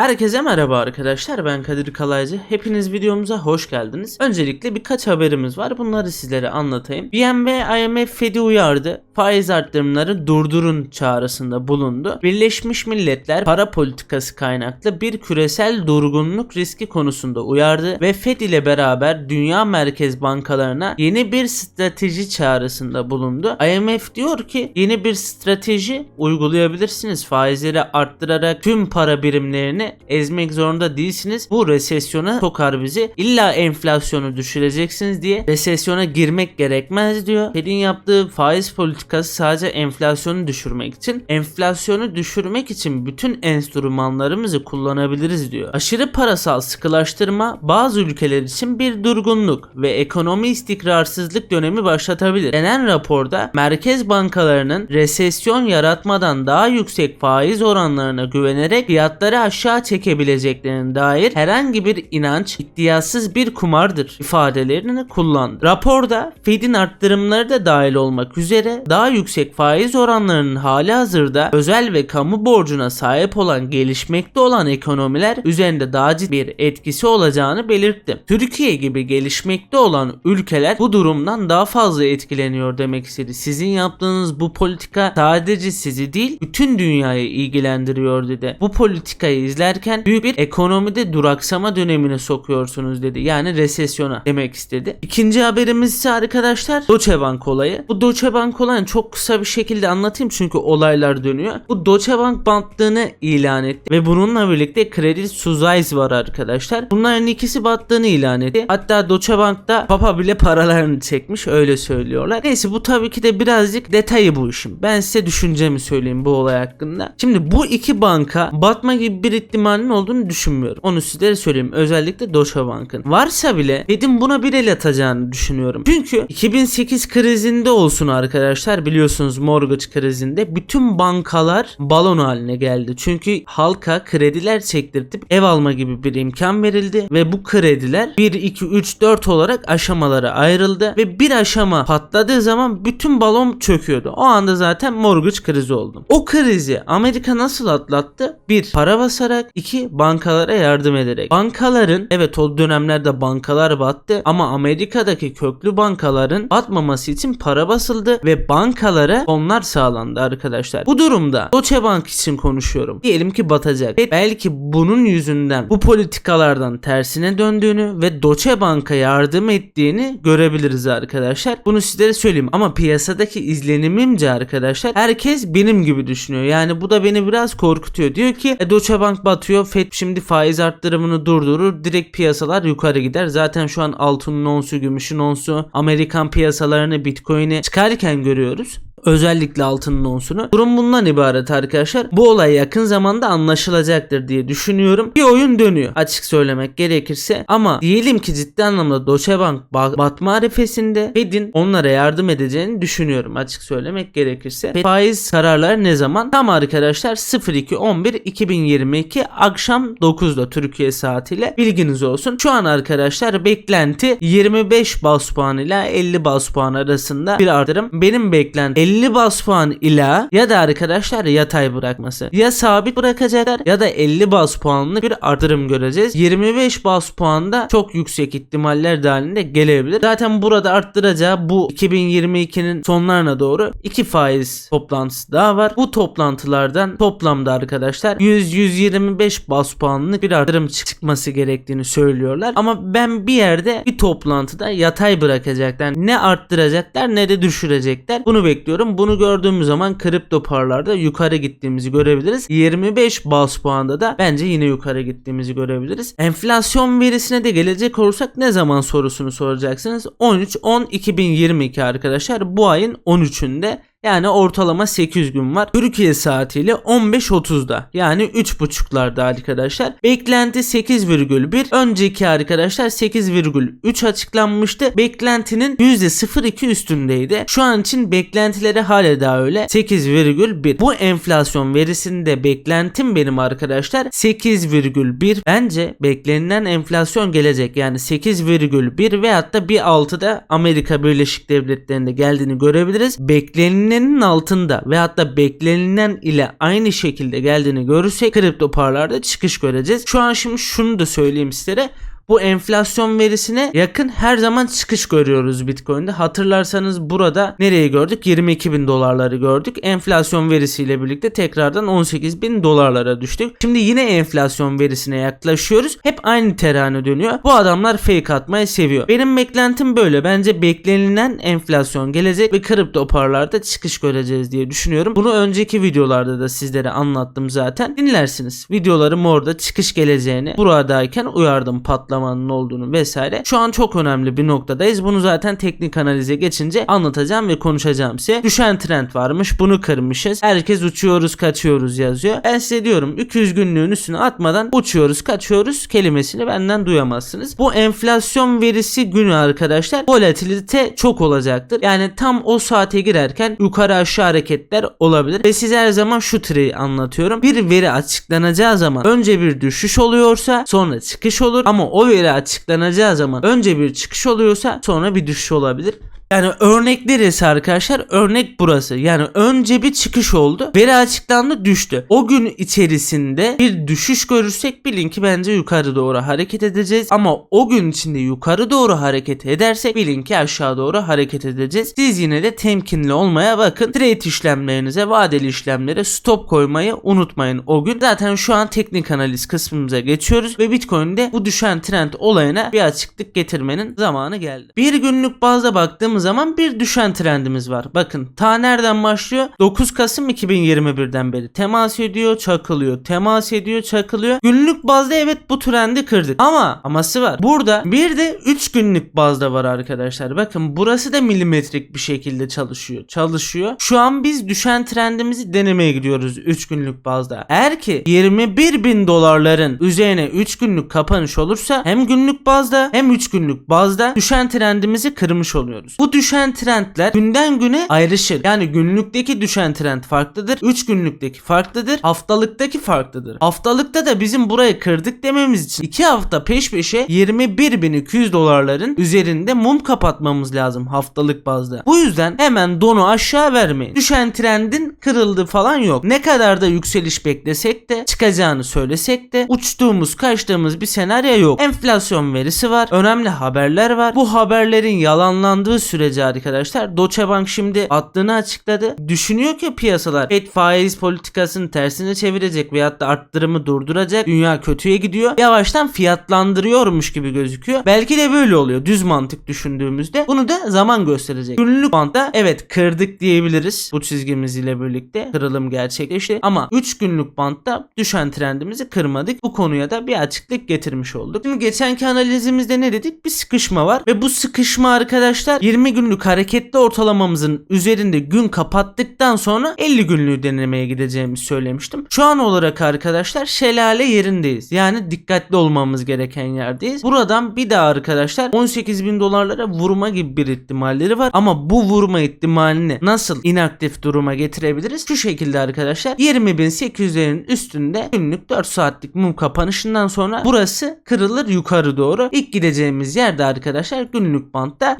Herkese merhaba arkadaşlar ben Kadir Kalaycı. Hepiniz videomuza hoş geldiniz. Öncelikle birkaç haberimiz var. Bunları sizlere anlatayım. BNB IMF Fed'i uyardı. Faiz arttırımları durdurun çağrısında bulundu. Birleşmiş Milletler para politikası kaynaklı bir küresel durgunluk riski konusunda uyardı ve Fed ile beraber dünya merkez bankalarına yeni bir strateji çağrısında bulundu. IMF diyor ki yeni bir strateji uygulayabilirsiniz. Faizleri arttırarak tüm para birimlerini ezmek zorunda değilsiniz. Bu resesyona sokar bizi. İlla enflasyonu düşüreceksiniz diye resesyona girmek gerekmez diyor. Fed'in yaptığı faiz politikası sadece enflasyonu düşürmek için. Enflasyonu düşürmek için bütün enstrümanlarımızı kullanabiliriz diyor. Aşırı parasal sıkılaştırma bazı ülkeler için bir durgunluk ve ekonomi istikrarsızlık dönemi başlatabilir. Denen raporda merkez bankalarının resesyon yaratmadan daha yüksek faiz oranlarına güvenerek fiyatları aşağı çekebileceklerine dair herhangi bir inanç iddiasız bir kumardır ifadelerini kullandı. Raporda Fed'in arttırımları da dahil olmak üzere daha yüksek faiz oranlarının hali hazırda özel ve kamu borcuna sahip olan gelişmekte olan ekonomiler üzerinde daha ciddi bir etkisi olacağını belirtti. Türkiye gibi gelişmekte olan ülkeler bu durumdan daha fazla etkileniyor demek istedi. Sizin yaptığınız bu politika sadece sizi değil bütün dünyayı ilgilendiriyor dedi. Bu politikayı izlerken büyük bir ekonomide duraksama dönemine sokuyorsunuz dedi. Yani resesyona demek istedi. İkinci haberimiz ise arkadaşlar Deutsche Bank olayı. Bu Deutsche Bank olayını çok kısa bir şekilde anlatayım çünkü olaylar dönüyor. Bu Deutsche Bank bantlığını ilan etti ve bununla birlikte Credit Suisse var arkadaşlar. Bunların ikisi battığını ilan etti. Hatta Deutsche Bank'ta Papa bile paralarını çekmiş öyle söylüyorlar. Neyse bu tabii ki de birazcık detayı bu işin. Ben size düşüncemi söyleyeyim bu olay hakkında. Şimdi bu iki banka batma gibi bir ihtimalin olduğunu düşünmüyorum. Onu sizlere söyleyeyim. Özellikle Deutsche Bank'ın. Varsa bile Fed'in buna bir el atacağını düşünüyorum. Çünkü 2008 krizinde olsun arkadaşlar biliyorsunuz mortgage krizinde bütün bankalar balon haline geldi. Çünkü halka krediler çektirtip ev alma gibi bir imkan verildi ve bu krediler 1, 2, 3, 4 olarak aşamalara ayrıldı ve bir aşama patladığı zaman bütün balon çöküyordu. O anda zaten mortgage krizi oldu. O krizi Amerika nasıl atlattı? Bir, para basarak. İki bankalara yardım ederek. Bankaların evet o dönemlerde bankalar battı ama Amerika'daki köklü bankaların batmaması için para basıldı ve bankalara fonlar sağlandı arkadaşlar. Bu durumda Deutsche Bank için konuşuyorum. Diyelim ki batacak. Ve belki bunun yüzünden bu politikalardan tersine döndüğünü ve Deutsche Bank'a yardım ettiğini görebiliriz arkadaşlar. Bunu sizlere söyleyeyim ama piyasadaki izlenimimce arkadaşlar herkes benim gibi düşünüyor. Yani bu da beni biraz korkutuyor. Diyor ki e, Deutsche Bank batıyor. Fed şimdi faiz arttırımını durdurur. Direkt piyasalar yukarı gider. Zaten şu an altının onsu, gümüşün onsu, Amerikan piyasalarını, Bitcoin'i çıkarken görüyoruz. Özellikle altının onsunu. Durum bundan ibaret arkadaşlar. Bu olay yakın zamanda anlaşılacaktır diye düşünüyorum. Bir oyun dönüyor açık söylemek gerekirse. Ama diyelim ki ciddi anlamda Deutsche Bank ba- batma arifesinde Fed'in onlara yardım edeceğini düşünüyorum açık söylemek gerekirse. Fed faiz kararları ne zaman? Tam arkadaşlar 02.11.2022 akşam 9'da Türkiye saatiyle bilginiz olsun. Şu an arkadaşlar beklenti 25 bas puan ile 50 bas puan arasında bir artırım. Benim beklentim 50 bas puan ila ya da arkadaşlar yatay bırakması. Ya sabit bırakacaklar ya da 50 bas puanlık bir artırım göreceğiz. 25 bas puanda çok yüksek ihtimaller dahilinde gelebilir. Zaten burada arttıracağı bu 2022'nin sonlarına doğru iki faiz toplantısı daha var. Bu toplantılardan toplamda arkadaşlar 100-125 bas puanlık bir artırım çık- çıkması gerektiğini söylüyorlar. Ama ben bir yerde bir toplantıda yatay bırakacaklar. Ne arttıracaklar ne de düşürecekler. Bunu bekliyorum. Bunu gördüğümüz zaman kripto paralarda yukarı gittiğimizi görebiliriz. 25 bas puanda da bence yine yukarı gittiğimizi görebiliriz. Enflasyon verisine de gelecek olursak ne zaman sorusunu soracaksınız. 13-10-2022 arkadaşlar bu ayın 13'ünde yani ortalama 8 gün var. Türkiye saatiyle 15.30'da yani 3.30'larda arkadaşlar. Beklenti 8,1. Önceki arkadaşlar 8,3 açıklanmıştı. Beklentinin %0,2 üstündeydi. Şu an için beklentileri hala daha öyle. 8,1. Bu enflasyon verisinde beklentim benim arkadaşlar 8,1. Bence beklenilen enflasyon gelecek. Yani 8,1 veyahut da bir 6'da Amerika Birleşik Devletleri'nde geldiğini görebiliriz. Beklenilen beklenilenin altında ve hatta beklenilen ile aynı şekilde geldiğini görürsek kripto paralarda çıkış göreceğiz. Şu an şimdi şunu da söyleyeyim sizlere bu enflasyon verisine yakın her zaman çıkış görüyoruz Bitcoin'de. Hatırlarsanız burada nereye gördük? 22 bin dolarları gördük. Enflasyon verisiyle birlikte tekrardan 18 bin dolarlara düştük. Şimdi yine enflasyon verisine yaklaşıyoruz. Hep aynı terane dönüyor. Bu adamlar fake atmayı seviyor. Benim beklentim böyle. Bence beklenilen enflasyon gelecek ve kripto paralarda çıkış göreceğiz diye düşünüyorum. Bunu önceki videolarda da sizlere anlattım zaten. Dinlersiniz. Videolarım orada çıkış geleceğini buradayken uyardım patlama zamanının olduğunu vesaire. Şu an çok önemli bir noktadayız. Bunu zaten teknik analize geçince anlatacağım ve konuşacağım size. Düşen trend varmış. Bunu kırmışız. Herkes uçuyoruz kaçıyoruz yazıyor. Ben size diyorum 200 günlüğün üstüne atmadan uçuyoruz kaçıyoruz kelimesini benden duyamazsınız. Bu enflasyon verisi günü arkadaşlar volatilite çok olacaktır. Yani tam o saate girerken yukarı aşağı hareketler olabilir. Ve size her zaman şu treyi anlatıyorum. Bir veri açıklanacağı zaman önce bir düşüş oluyorsa sonra çıkış olur ama o veri açıklanacağı zaman önce bir çıkış oluyorsa sonra bir düşüş olabilir. Yani örnek neresi arkadaşlar? Örnek burası. Yani önce bir çıkış oldu. Veri açıklandı düştü. O gün içerisinde bir düşüş görürsek bilin ki bence yukarı doğru hareket edeceğiz. Ama o gün içinde yukarı doğru hareket edersek bilin ki aşağı doğru hareket edeceğiz. Siz yine de temkinli olmaya bakın. Trade işlemlerinize, vadeli işlemlere stop koymayı unutmayın o gün. Zaten şu an teknik analiz kısmımıza geçiyoruz ve Bitcoin'de bu düşen trend olayına bir açıklık getirmenin zamanı geldi. Bir günlük bazda baktığımız zaman bir düşen trendimiz var. Bakın ta nereden başlıyor? 9 Kasım 2021'den beri temas ediyor, çakılıyor, temas ediyor, çakılıyor. Günlük bazda evet bu trendi kırdık. Ama aması var. Burada bir de 3 günlük bazda var arkadaşlar. Bakın burası da milimetrik bir şekilde çalışıyor. Çalışıyor. Şu an biz düşen trendimizi denemeye gidiyoruz 3 günlük bazda. Eğer ki 21 bin dolarların üzerine 3 günlük kapanış olursa hem günlük bazda hem 3 günlük bazda düşen trendimizi kırmış oluyoruz. Bu düşen trendler günden güne ayrışır. Yani günlükteki düşen trend farklıdır. 3 günlükteki farklıdır. Haftalıktaki farklıdır. Haftalıkta da bizim burayı kırdık dememiz için 2 hafta peş peşe 21.200 dolarların üzerinde mum kapatmamız lazım haftalık bazda. Bu yüzden hemen donu aşağı vermeyin. Düşen trendin kırıldı falan yok. Ne kadar da yükseliş beklesek de çıkacağını söylesek de uçtuğumuz kaçtığımız bir senaryo yok. Enflasyon verisi var. Önemli haberler var. Bu haberlerin yalanlandığı sürece arkadaşlar Deutsche Bank şimdi attığını açıkladı. Düşünüyor ki piyasalar FED faiz politikasını tersine çevirecek veyahut da arttırımı durduracak. Dünya kötüye gidiyor. Yavaştan fiyatlandırıyormuş gibi gözüküyor. Belki de böyle oluyor düz mantık düşündüğümüzde. Bunu da zaman gösterecek. Günlük bantta evet kırdık diyebiliriz. Bu çizgimiz ile birlikte kırılım gerçekleşti. Ama 3 günlük bantta düşen trendimizi kırmadık. Bu konuya da bir açıklık getirmiş olduk. Şimdi geçenki analizimizde ne dedik? Bir sıkışma var ve bu sıkışma arkadaşlar 20 günlük hareketli ortalamamızın üzerinde gün kapattıktan sonra 50 günlüğü denemeye gideceğimizi söylemiştim. Şu an olarak arkadaşlar şelale yerindeyiz. Yani dikkatli olmamız gereken yerdeyiz. Buradan bir daha arkadaşlar 18 bin dolarlara vurma gibi bir ihtimalleri var. Ama bu vurma ihtimalini nasıl inaktif duruma getirebiliriz? Şu şekilde arkadaşlar 20.800'lerin üstünde günlük 4 saatlik mum kapanışından sonra burası kırılır yukarı doğru. İlk gideceğimiz yerde arkadaşlar günlük bantta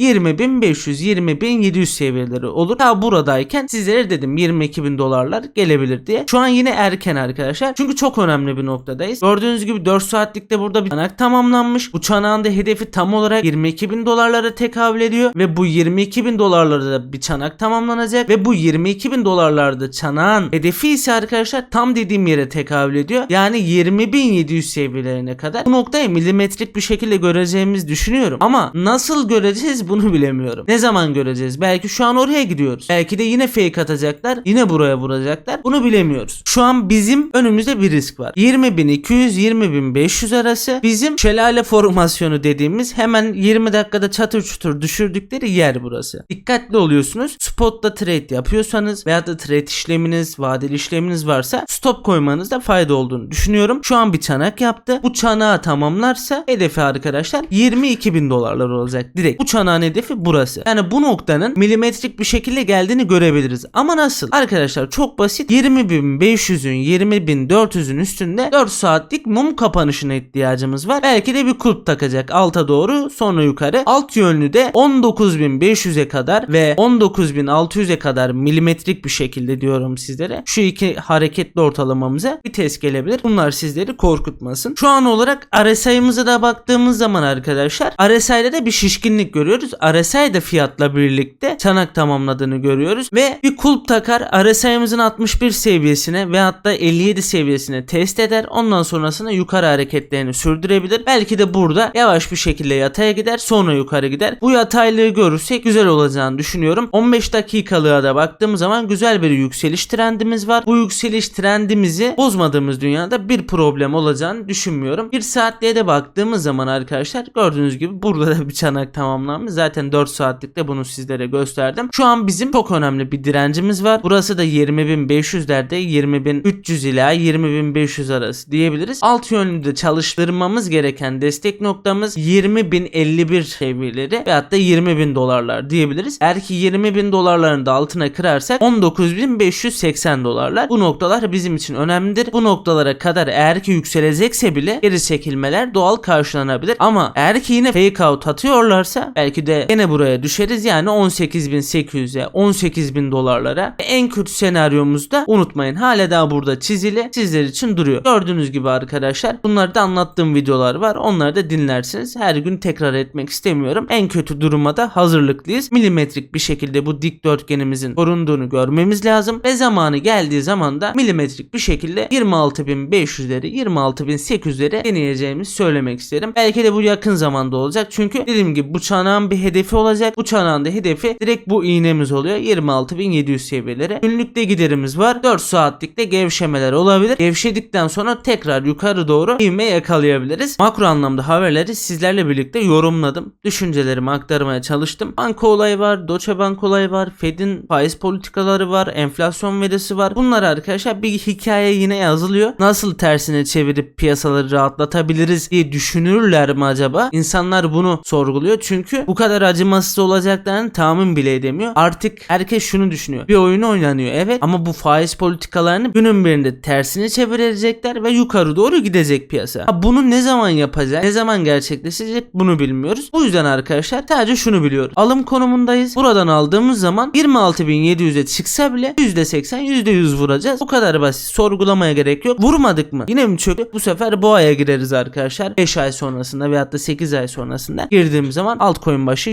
20.500-20.700 seviyeleri olur. Daha buradayken sizlere dedim 22.000 dolarlar gelebilir diye. Şu an yine erken arkadaşlar. Çünkü çok önemli bir noktadayız. Gördüğünüz gibi 4 saatlikte burada bir çanak tamamlanmış. Bu çanağın hedefi tam olarak 22.000 dolarlara tekabül ediyor ve bu 22.000 dolarlarda da bir çanak tamamlanacak ve bu 22.000 dolarlarda çanağın hedefi ise arkadaşlar tam dediğim yere tekabül ediyor. Yani 20.700 seviyelerine kadar bu noktayı milimetrik bir şekilde göreceğimizi düşünüyorum. Ama nasıl göreceğiz bunu bilemiyorum. Ne zaman göreceğiz? Belki şu an oraya gidiyoruz. Belki de yine fake atacaklar. Yine buraya vuracaklar. Bunu bilemiyoruz. Şu an bizim önümüzde bir risk var. 20.200-20.500 arası bizim şelale formasyonu dediğimiz hemen 20 dakikada çatır çutur düşürdükleri yer burası. Dikkatli oluyorsunuz. Spot'ta trade yapıyorsanız veya da trade işleminiz, vadeli işleminiz varsa stop koymanızda fayda olduğunu düşünüyorum. Şu an bir çanak yaptı. Bu çanağı tamamlarsa hedefi arkadaşlar 22 bin dolarlar olacak direkt. Bu çanağın hedefi burası. Burası. Yani bu noktanın milimetrik bir şekilde geldiğini görebiliriz. Ama nasıl? Arkadaşlar çok basit. 20.500'ün 20.400'ün üstünde 4 saatlik mum kapanışına ihtiyacımız var. Belki de bir kulp takacak alta doğru sonra yukarı. Alt yönlü de 19.500'e kadar ve 19.600'e kadar milimetrik bir şekilde diyorum sizlere. Şu iki hareketli ortalamamıza bir test gelebilir. Bunlar sizleri korkutmasın. Şu an olarak RSI'mıza da baktığımız zaman arkadaşlar RSI'de de bir şişkinlik görüyoruz. RSI de fiyatla birlikte çanak tamamladığını görüyoruz ve bir kulp takar RSI'mızın 61 seviyesine ve hatta 57 seviyesine test eder. Ondan sonrasında yukarı hareketlerini sürdürebilir. Belki de burada yavaş bir şekilde yataya gider sonra yukarı gider. Bu yataylığı görürsek güzel olacağını düşünüyorum. 15 dakikalığa da baktığımız zaman güzel bir yükseliş trendimiz var. Bu yükseliş trendimizi bozmadığımız dünyada bir problem olacağını düşünmüyorum. Bir saatliğe de baktığımız zaman arkadaşlar gördüğünüz gibi burada da bir çanak tamamlanmış. Zaten 4 saatlikte bunu sizlere gösterdim. Şu an bizim çok önemli bir direncimiz var. Burası da 20.500'lerde 20.300 ila 20.500 arası diyebiliriz. Alt yönlü çalıştırmamız gereken destek noktamız 20.051 seviyeleri ve hatta 20.000 dolarlar diyebiliriz. Eğer ki 20.000 dolarların da altına kırarsak 19.580 dolarlar. Bu noktalar bizim için önemlidir. Bu noktalara kadar eğer ki yükselecekse bile geri çekilmeler doğal karşılanabilir. Ama eğer ki yine fake out atıyorlarsa belki de yine buraya düşeriz. Yani 18.800'e 18.000 dolarlara. En kötü senaryomuzda unutmayın hala daha burada çizili sizler için duruyor. Gördüğünüz gibi arkadaşlar bunları da anlattığım videolar var. Onları da dinlersiniz. Her gün tekrar etmek istemiyorum. En kötü duruma da hazırlıklıyız. Milimetrik bir şekilde bu dikdörtgenimizin korunduğunu görmemiz lazım. Ve zamanı geldiği zaman da milimetrik bir şekilde 26.500'leri 26.800'leri deneyeceğimizi söylemek isterim. Belki de bu yakın zamanda olacak. Çünkü dediğim gibi bu çanağın bir hedefi olacak. Bu çanağın hedefi direkt bu iğnemiz oluyor. 26.700 seviyeleri. Günlükte giderimiz var. 4 saatlikte gevşemeler olabilir. Gevşedikten sonra tekrar yukarı doğru ivme yakalayabiliriz. Makro anlamda haberleri sizlerle birlikte yorumladım. Düşüncelerimi aktarmaya çalıştım. Banka olayı var, Deutsche Bank olayı var, Fed'in faiz politikaları var, enflasyon verisi var. Bunlar arkadaşlar bir hikaye yine yazılıyor. Nasıl tersine çevirip piyasaları rahatlatabiliriz diye düşünürler mi acaba? İnsanlar bunu sorguluyor. Çünkü bu kadar acımasız olacaklarını tahmin bile edemiyor. Artık herkes şunu düşünüyor. Bir oyun oynanıyor evet ama bu faiz politikalarını günün birinde tersine çevirecekler ve yukarı doğru gidecek piyasa. Ha, bunu ne zaman yapacak? Ne zaman gerçekleşecek? Bunu bilmiyoruz. Bu yüzden arkadaşlar sadece şunu biliyoruz. Alım konumundayız. Buradan aldığımız zaman 26.700'e çıksa bile %80 %100 vuracağız. Bu kadar basit. Sorgulamaya gerek yok. Vurmadık mı? Yine mi çöktü? Bu sefer boğaya gireriz arkadaşlar. 5 ay sonrasında veyahut da 8 ay sonrasında girdiğimiz zaman altcoin başı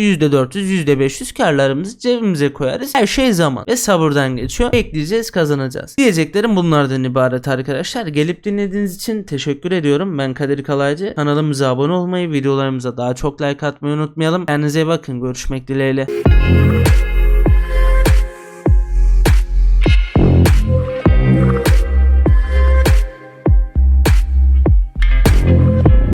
%400 %500 karlarımızı cebimize koyarız. Her şey zaman ve sabırdan geçiyor. Bekleyeceğiz kazanacağız. Diyeceklerim bunlardan ibaret arkadaşlar. Gelip dinlediğiniz için teşekkür ediyorum. Ben Kadir Kalaycı. Kanalımıza abone olmayı, videolarımıza daha çok like atmayı unutmayalım. Kendinize bakın. Görüşmek dileğiyle.